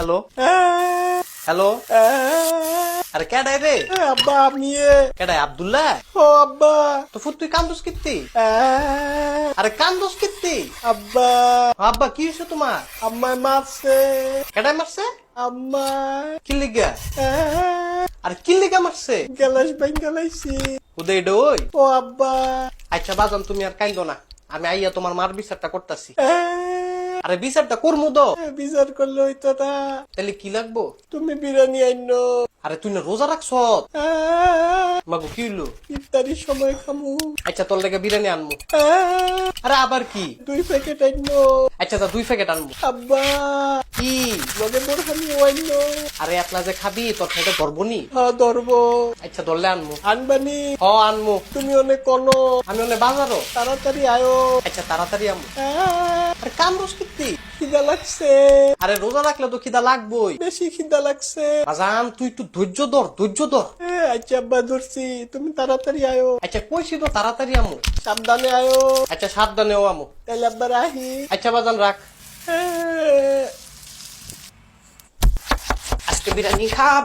Hello? Hello? আরে কেডাই রে? আব্বা আমি কেডাই আব্দুল্লাহ? ও আব্বা। তো ফুট তুই কান্দোস কিত্তি? আরে কান্দোস কিত্তি? আব্বা। আব্বা কি হয়েছে তোমার? আম্মায় মারছে। কেডাই মারছে? আম্মা কি লিগা? আরে কি লিগা মারছে? গেলাস বাইন গেলাইছি। উদয় ডই ও আব্বা। আচ্ছা বাজান তুমি আর কাইন্দো না। আমি আইয়া তোমার মার বিচারটা করতেছি। আরে বিচারটা করমু তো। বিচার করলে হইতো না তাহলে কি লাগবো? তুমি বিরিয়ানি আইনো। আরে তুই না রোজা রাখছ? মাগো কি হইল? ইফতারির সময় খামু। আচ্ছা তোর লাগে বিরিয়ানি আনমু। আরে আবার কি? দুই প্যাকেট আইনো। আচ্ছা তা দুই প্যাকেট আনমু। আব্বা। কি? লগে আরে একলা যে খাবি তোর ধরবনি হ্যাঁ ধরবো। আচ্ছা ধরলে আনমু। আনবানি। হ আনমু। তুমি অনেক কোনো আমি অনেক বাজারও তাড়াতাড়ি আয়ো। আচ্ছা তাড়াতাড়ি আমু আরে কাম কিত্তি খিদা লাগছে। আরে রোজা রাখলে তো খিদা লাগবই। বেশি খিদা লাগছে। বাজান তুই একটু ধৈর্য ধর ধৈর্য ধর। এ, আচ্ছা আব্বা ধরছি। তুমি তাড়াতাড়ি আয়ো। আচ্ছা কইছি তো তাড়াতাড়ি আমু সাবধানে আয়ো। আচ্ছা সাবধানেও আমু তাহলে আব্বা রাহি আচ্ছা বাজান রাখ। এ, আজকে বিরিয়ানি খাব